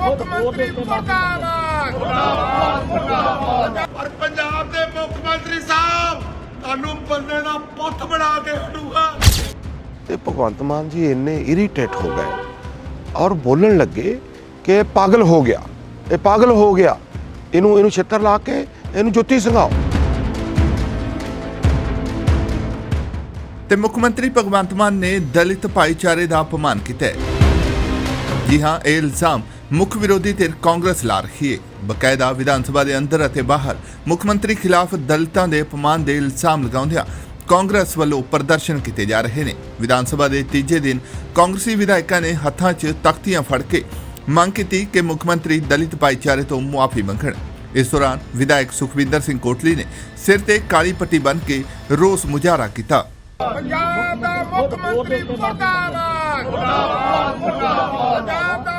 ਮੁੱਖ ਮੰਤਰੀ ਮੁਰਦਾਬਾਦ। ਪਰ ਪੰਜਾਬ ਦੇ ਮੁੱਖ ਮੰਤਰੀ ਸਾਹਿਬ ਤੁਹਾਨੂੰ ਬੰਦੇ ਦਾ ਪੁੱਤ ਬਣਾ ਕੇ ਹਟੂਗਾ ਤੇ ਭਗਵੰਤ ਮਾਨ ਜੀ ਇੰਨੇ ਇਰੀਟੇਟ ਹੋ ਗਏ ਔਰ ਬੋਲਣ ਲੱਗੇ ਕਿ ਪਾਗਲ ਹੋ ਗਿਆ। ਇਹ ਪਾਗਲ ਹੋ ਗਿਆ। ਇਹਨੂੰ ਇਹਨੂੰ ਛਿੱਤਰ ਲਾ ਕੇ ਇਹਨੂੰ ਜੁੱਤੀ ਸੰਘਾਓ। ਤੇ ਮੁੱਖ ਮੰਤਰੀ ਭਗਵੰਤ ਮਾਨ ਨੇ ਦਲਿਤ ਭਾਈਚਾਰੇ ਦਾ ਅਪਮਾਨ ਕੀਤਾ ਹੈ। ਜੀ ਹਾਂ ਇਹ ਇਲਜ਼ਾਮ ਮੁੱਖ ਵਿਰੋਧੀ ਧਿਰ ਕਾਂਗਰਸ ਲਾ ਰਹੀ ਹੈ ਬਕਾਇਦਾ ਵਿਧਾਨ ਸਭਾ ਦੇ ਅੰਦਰ ਅਤੇ ਬਾਹਰ ਮੁੱਖ ਮੰਤਰੀ ਖਿਲਾਫ ਦਲਿਤਾਂ ਦੇ ਅਪਮਾਨ ਦੇ ਇਲਜ਼ਾਮ ਲਗਾਉਂਦਿਆਂ ਕਾਂਗਰਸ ਵੱਲੋਂ ਪ੍ਰਦਰਸ਼ਨ ਕੀਤੇ ਜਾ ਰਹੇ ਨੇ। ਵਿਧਾਨ ਸਭਾ ਦੇ ਤੀਜੇ ਦਿਨ ਕਾਂਗਰਸੀ ਵਿਧਾਇਕਾਂ ਨੇ ਹੱਥਾਂ 'ਚ ਤਖਤੀਆਂ ਫੜ ਕੇ ਮੰਗ ਕੀਤੀ ਕਿ ਮੁੱਖ ਮੰਤਰੀ ਦਲਿਤ ਭਾਈਚਾਰੇ ਤੋਂ ਮੁਆਫੀ ਮੰਗਣ। ਇਸ ਦੌਰਾਨ ਵਿਧਾਇਕ ਸੁਖਵਿੰਦਰ ਸਿੰਘ ਕੋਟਲੀ ਨੇ ਸਿਰ ਤੇ ਕਾਲੀ ਪੱਟੀ ਬੰਨ੍ਹ ਕੇ ਰੋਸ ਮੁਜ਼ਾਹਰਾ ਕੀਤਾ। ਪੰਜਾਬ ਦਾ ਮੁੱਖ ਮੰਤਰੀ ਮੁਰਦਾਬਾਦ! ਮੁਰਦਾਬਾਦ ਮੁਰਦਾਬਾਦ!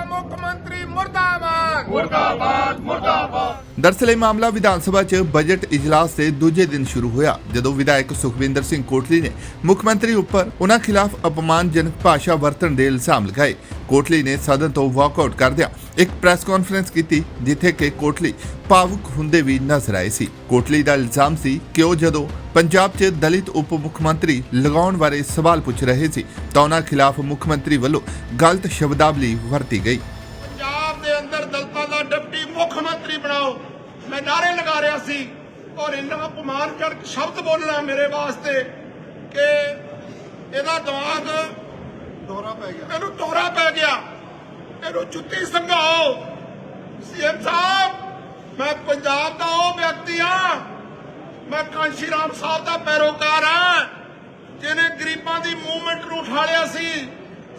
ਪੰਜਾਬ ਦਾ ਮੁਰਦਾਬਾਦ। ਦਰਅਸਲ ਇਹ ਮਾਮਲਾ ਵਿਧਾਨ ਸਭਾ 'ਚ ਬਜਟ ਇਜਲਾਸ ਦੇ ਦੂਜੇ ਦਿਨ ਸ਼ੁਰੂ ਹੋਇਆ, ਜਦੋਂ ਵਿਧਾਇਕ ਸੁਖਵਿੰਦਰ ਸਿੰਘ ਕੋਟਲੀ ਨੇ ਮੁੱਖ ਮੰਤਰੀ ਉੱਪਰ ਉਹਨਾਂ ਖਿਲਾਫ ਅਪਮਾਨਜਨਕ ਭਾਸ਼ਾ ਵਰਤਣ ਦੇ ਇਲਜ਼ਾਮ ਲਗਾਏ। ਕੋਟਲੀ ਨੇ ਸਦਨ ਤੋਂ ਵਾਕਆਊਟ ਕਰਦਿਆਂ ਇੱਕ ਪ੍ਰੈਸ ਕਾਨਫਰੰਸ ਕੀਤੀ, ਜਿੱਥੇ ਕਿ ਕੋਟਲੀ ਭਾਵੁਕ ਹੁੰਦੇ ਵੀ ਨਜ਼ਰ ਆਏ ਸੀ। ਕੋਟਲੀ ਦਾ ਇਲਜ਼ਾਮ ਸੀ ਕਿ ਉਹ ਜਦੋਂ ਪੰਜਾਬ 'ਚ ਦਲਿਤ ਉਪ ਮੁੱਖ ਮੰਤਰੀ ਲਗਾਉਣ ਬਾਰੇ ਸਵਾਲ ਪੁੱਛ ਰਹੇ ਸੀ, ਤਾਂ ਉਹਨਾਂ ਖਿਲਾਫ ਮੁੱਖ ਮੰਤਰੀ ਵੱਲੋਂ ਗਲਤ ਸ਼ਬਦਾਵਲੀ ਵਰਤੀ ਗਈ। ਮੈਂ ਨਾਰੇ ਲਗਾ ਰਿਹਾ ਸੀ ਔਰ ਇੰਨਾ ਅਪਮਾਨਜਨਕ ਸ਼ਬਦ ਬੋਲਣਾ ਮੇਰੇ ਵਾਸਤੇ ਕਿ ਇਹਦਾ ਦਿਮਾਗ ਦੌਰਾ ਪੈ ਗਿਆ। ਇਹਨੂੰ ਦੌਰਾ ਪੈ ਗਿਆ। ਇਹਨੂੰ ਜੁੱਤੀ ਸੰਘਾਓ। ਸੀਐਮ ਸਾਹਿਬ ਮੈਂ ਪੰਜਾਬ ਦਾ ਉਹ ਵਿਅਕਤੀ ਹਾਂ। ਮੈਂ ਕਾਂਸ਼ੀ ਰਾਮ ਸਾਹਿਬ ਦਾ ਪੈਰੋਕਾਰ ਹਾਂ। ਜਿਹਨੇ ਗਰੀਬਾਂ ਦੀ ਮੂਵਮੈਂਟ ਨੂੰ ਉਠਾਲਿਆ ਸੀ।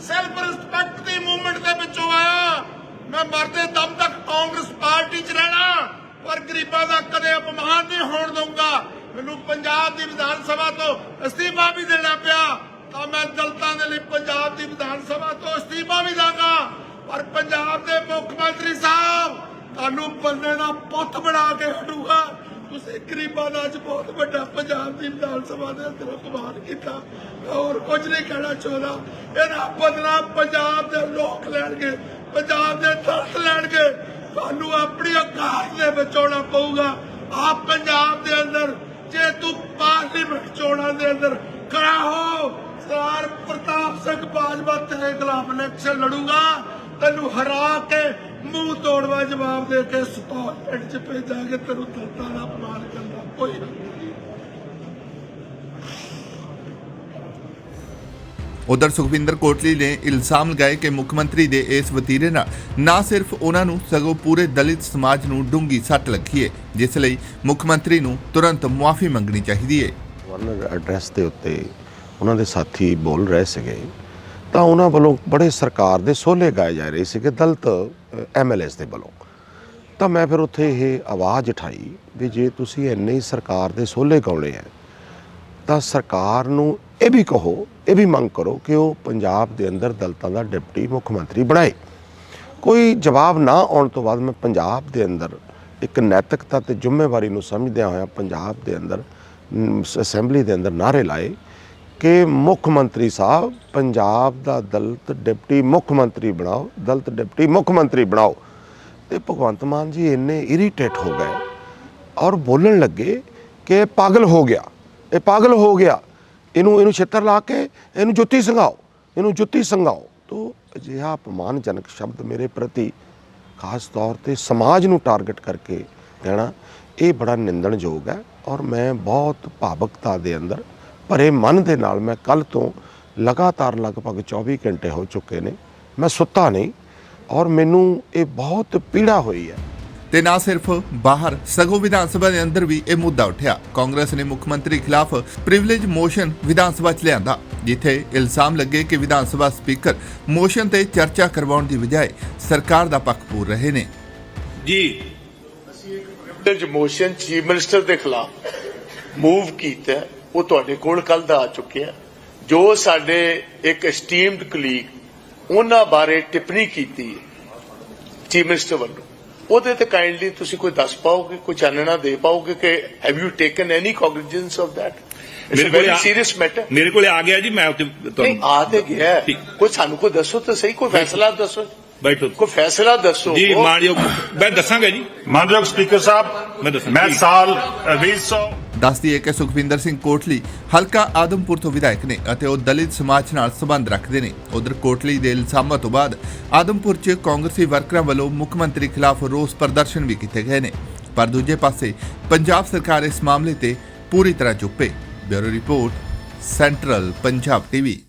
ਸੈਲਫ ਰਿਸਪੈਕਟ ਦੀ ਮੂਵਮੈਂਟ ਦੇ ਵਿੱਚੋਂ ਆਇਆ। ਮੈਂ ਮਰਦੇ ਦਮ ਤੱਕ ਕਾਂਗਰਸ ਪਾਰਟੀ 'ਚ ਰਹਿਣਾ। ਪਰ ਗਰੀਬਾਂ ਦਾ ਕਦੇ ਅਪਮਾਨ ਨਹੀਂ ਹੋਣ ਦਊਂਗਾ। ਮੈਨੂੰ ਪੰਜਾਬ ਦੀ ਵਿਧਾਨ ਸਭਾ ਤੋਂ ਅਸਤੀਫਾ ਵੀ ਦੇਣਾ ਪਿਆ, ਤਾਂ ਮੈਂ ਦਲਤਾਂ ਦੇ ਲਈ ਪੰਜਾਬ ਦੀ ਵਿਧਾਨ ਸਭਾ ਤੋਂ ਅਸਤੀਫਾ ਵੀ ਦਾਂਗਾ। ਪਰ ਪੰਜਾਬ ਦੇ ਮੁੱਖ ਮੰਤਰੀ ਸਾਹਿਬ, ਤੁਹਾਨੂੰ ਬੰਦੇ ਦਾ ਪੁੱਤ ਬਣਾ ਕੇ ਹਟੂਗਾ ਤੁਸੀਂ ਗਰੀਬਾਂ ਦਾ ਅੱਜ ਬਹੁਤ ਵੱਡਾ ਪੰਜਾਬ ਦੀ ਵਿਧਾਨ ਸਭਾ ਦੇ ਅੰਦਰ ਅਪਮਾਨ ਕੀਤਾ। ਹੋਰ ਕੁਝ ਨਹੀਂ ਕਹਿਣਾ ਚਾਹੁੰਦਾ। ਇਹਦਾ ਬਦਲਾ ਪੰਜਾਬ ਦੇ ਲੋਕ ਲੈਣਗੇ, ਪੰਜਾਬ ਦੇ ਦਰਦ ਲੈਣਗੇ। ਤੁਹਾਨੂੰ ਆਪਣੀ ਔਕਾਤ ਦੇ ਵਿੱਚ ਆਉਣਾ ਪਊਗਾ। ਆਪ ਪੰਜਾਬ ਦੇ ਅੰਦਰ, ਜੇ ਤੂੰ ਪਾਰਲੀਮੈਂਟ ਚੋਣਾਂ ਦੇ ਅੰਦਰ, ਖੜਾ ਹੋ। ਸਰਦਾਰ ਪ੍ਰਤਾਪ ਸਿੰਘ ਬਾਜਵਾ ਤੇਰੇ ਖਿਲਾਫ ਇਲੈਕਸ਼ਨ ਲੜੂਗਾ। ਤੈਨੂੰ ਹਰਾ ਕੇ ਮੂੰਹ ਤੋੜਵਾ ਜਵਾਬ ਦੇ ਕੇ ਸਪੋਰਟ ਪਿੰਡ ਚ ਭੇਜਾਂਗੇ। ਤੈਨੂੰ ਦਲਤਾਂ ਦਾ ਅਪਮਾਨ ਕਰਦਾ ਕੋਈ ਨਹੀਂ। ਉਧਰ ਸੁਖਵਿੰਦਰ ਕੋਟਲੀ ਨੇ ਇਲਜ਼ਾਮ ਲਗਾਏ ਕਿ ਮੁੱਖ ਮੰਤਰੀ ਦੇ ਇਸ ਵਤੀਰੇ ਨਾਲ ਨਾ ਸਿਰਫ ਉਹਨਾਂ ਨੂੰ, ਸਗੋਂ ਪੂਰੇ ਦਲਿਤ ਸਮਾਜ ਨੂੰ ਡੂੰਗੀ ਸੱਟ ਲੱਗੀ ਹੈ ਜਿਸ ਲਈ ਮੁੱਖ ਮੰਤਰੀ ਨੂੰ ਤੁਰੰਤ ਮੁਆਫੀ ਮੰਗਣੀ ਚਾਹੀਦੀ ਹੈ ਗਵਰਨਰ ਐਡਰੈਸ ਦੇ ਉੱਤੇ ਉਹਨਾਂ ਦੇ ਸਾਥੀ ਬੋਲ ਰਹੇ ਸੀਗੇ, ਤਾਂ ਉਹਨਾਂ ਵੱਲੋਂ ਬੜੇ ਸਰਕਾਰ ਦੇ ਸੋਲੇ ਗਾਏ ਜਾ ਰਹੇ ਸੀਗੇ ਦਲਿਤ ਐਮਐਲਏਸ ਦੇ ਵੱਲੋਂ। ਤਾਂ ਮੈਂ ਫਿਰ ਉੱਥੇ ਇਹ ਆਵਾਜ਼ ਉਠਾਈ ਵੀ ਜੇ ਤੁਸੀਂ ਇੰਨੇ ਹੀ ਸਰਕਾਰ ਦੇ ਸੋਲੇ ਗਾਉਣੇ ਆ ਤਾਂ ਸਰਕਾਰ ਨੂੰ ਇਹ ਵੀ ਕਹੋ, ਇਹ ਵੀ ਮੰਗ ਕਰੋ ਕਿ ਉਹ ਪੰਜਾਬ ਦੇ ਅੰਦਰ ਦਲਤਾਂ ਦਾ ਡਿਪਟੀ ਮੁੱਖ ਮੰਤਰੀ ਬਣਾਏ। ਕੋਈ ਜਵਾਬ ਨਾ ਆਉਣ ਤੋਂ ਬਾਅਦ ਮੈਂ ਪੰਜਾਬ ਦੇ ਅੰਦਰ ਇੱਕ ਨੈਤਿਕਤਾ ਤੇ ਜ਼ਿੰਮੇਵਾਰੀ ਨੂੰ ਸਮਝਦਿਆਂ ਹੋਇਆ ਪੰਜਾਬ ਦੇ ਅੰਦਰ ਅਸੈਂਬਲੀ ਦੇ ਅੰਦਰ ਨਾਰੇ ਲਾਏ ਕਿ ਮੁੱਖ ਮੰਤਰੀ ਸਾਹਿਬ, ਪੰਜਾਬ ਦਾ ਦਲਤ ਡਿਪਟੀ ਮੁੱਖ ਮੰਤਰੀ ਬਣਾਓ, ਦਲਤ ਡਿਪਟੀ ਮੁੱਖ ਮੰਤਰੀ ਬਣਾਓ। ਤੇ ਭਗਵੰਤ ਮਾਨ ਜੀ ਇੰਨੇ ਇਰੀਟੇਟ ਹੋ ਗਏ ਔਰ ਬੋਲਣ ਲੱਗੇ ਕਿ ਪਾਗਲ ਹੋ ਗਿਆ। ਇਹ ਪਾਗਲ ਹੋ ਗਿਆ। ਇਹਨੂੰ ਇਹਨੂੰ ਛਿੱਤਰ ਲਾ ਕੇ ਇਹਨੂੰ ਜੁੱਤੀ ਸੰਘਾਓ। ਇਹਨੂੰ ਜੁੱਤੀ ਸੰਘਾਓ। ਤੋ ਅਜਿਹਾ ਅਪਮਾਨਜਨਕ ਸ਼ਬਦ ਮੇਰੇ ਪ੍ਰਤੀ ਖਾਸ ਤੌਰ ਤੇ ਸਮਾਜ ਨੂੰ ਟਾਰਗੇਟ ਕਰਕੇ ਕਹਿਣਾ ਇਹ ਬੜਾ ਨਿੰਦਣਯੋਗ ਹੈ ਔਰ ਮੈਂ ਬਹੁਤ ਭਾਵਕਤਾ ਦੇ ਅੰਦਰ, ਭਰੇ ਮਨ ਦੇ ਨਾਲ ਮੈਂ ਕੱਲ ਤੋਂ ਲਗਾਤਾਰ ਲਗਭਗ 24 ਘੰਟੇ ਹੋ ਚੁੱਕੇ ਨੇ। ਮੈਂ ਸੁੱਤਾ ਨਹੀਂ ਔਰ ਮੈਨੂੰ ਇਹ ਬਹੁਤ ਪੀੜਾ ਹੋਈ ਹੈ। ਤੇ ਨਾ ਸਿਰਫ ਬਾਹਰ, ਸਗੋਂ ਵਿਧਾਨ ਸਭਾ ਦੇ ਅੰਦਰ ਵੀ ਇਹ ਮੁੱਦਾ ਉੱਠਿਆ। ਕਾਂਗਰਸ ਨੇ ਮੁੱਖ ਮੰਤਰੀ ਖਿਲਾਫ ਪ੍ਰਿਵਿਲੇਜ ਮੋਸ਼ਨ ਵਿਧਾਨ ਸਭਾ 'ਚ ਲਿਆਂਦਾ, ਜਿੱਥੇ ਇਲਜ਼ਾਮ ਲੱਗੇ ਕਿ ਵਿਧਾਨ ਸਭਾ ਸਪੀਕਰ ਮੋਸ਼ਨ ਤੇ ਚਰਚਾ ਕਰਵਾਉਣ ਦੀ ਬਜਾਏ ਸਰਕਾਰ ਦਾ ਪੱਖ ਪੂਰ ਰਹੇ ਨੇ। ਜੀ ਪ੍ਰਿਵਿਲੇਜ ਮੋਸ਼ਨ ਚੀਫ ਮਿਨਿਸਟਰ ਦੇ ਖਿਲਾਫ ਮੂਵ ਕੀਤਾ, ਉਹ ਤੁਹਾਡੇ ਕੋਲ ਕੱਲ ਦਾ ਆ ਚੁੱਕਿਆ ਜੋ ਸਾਡੇ ਇੱਕ ਐਸਟੀਮਡ ਕਲੀਗ ਉਹਨਾਂ ਬਾਰੇ ਟਿੱਪਣੀ ਕੀਤੀ ਹੈ ਚੀਫ ਮਿਨਿਸਟਰ ਵੱਲੋਂ। ਉਹਦੇ ਤੇ ਕਾਈਂਡਲੀ ਤੁਸੀਂ ਕੋਈ ਦੱਸ ਪਾਓਗੇ ਕੋਈ ਚਾਨਣਾ ਦੇ ਪਾਓਗੇ ਕਿ have you taken any cognizance of its ਮੇਰੇ ਕੋਲ ਸੀਰੀਅਸ ਮੈਟਰ ਮੇਰੇ ਕੋਲ ਆ ਗਿਆ ਜੀ ਮੈਂ ਉੱਤੇ ਤੁਹਾਨੂੰ ਆ ਤੇ ਗਿਆ। ਕੋਈ ਸਾਨੂੰ ਕੋਈ ਦੱਸੋ ਤਾਂ ਸਹੀ ਕੋਈ ਫੈਸਲਾ ਦੱਸੋ। ਬੈਠੋ। ਕੋਈ ਫੈਸਲਾ ਦੱਸੋ। ਜੀ ਮਾਨਯੋਗ ਮੈਂ ਦੱਸਾਂਗਾ ਜੀ। ਮਾਨਯੋਗ ਸਪੀਕਰ ਸਾਹਿਬ ਮੈਂ ਦੱਸਾਂ। ਮੈਂ। ਸਾਲ 2000 ਦੱਸਦੀ ਹੈ ਕਿ ਸੁਖਵਿੰਦਰ ਸਿੰਘ ਕੋਟਲੀ ਹਲਕਾ ਆਦਮਪੁਰ ਤੋਂ ਵਿਧਾਇਕ ਨੇ ਅਤੇ ਉਹ ਦਲਿਤ ਸਮਾਜ ਨਾਲ ਸੰਬੰਧ ਰੱਖਦੇ ਨੇ। ਉਧਰ ਕੋਟਲੀ ਦੇ ਇਲਜ਼ਾਮਾਂ ਤੋਂ ਬਾਅਦ ਆਦਮਪੁਰ 'ਚ ਕਾਂਗਰਸੀ ਵਰਕਰਾਂ ਵੱਲੋਂ ਮੁੱਖ ਮੰਤਰੀ ਖਿਲਾਫ ਰੋਸ ਪ੍ਰਦਰਸ਼ਨ ਵੀ ਕੀਤੇ ਗਏ ਨੇ। ਪਰ ਦੂਜੇ ਪਾਸੇ ਪੰਜਾਬ ਸਰਕਾਰ ਇਸ ਮਾਮਲੇ ਤੇ ਪੂਰੀ ਤਰ੍ਹਾਂ ਚੁੱਪ bureau report central Punjab TV.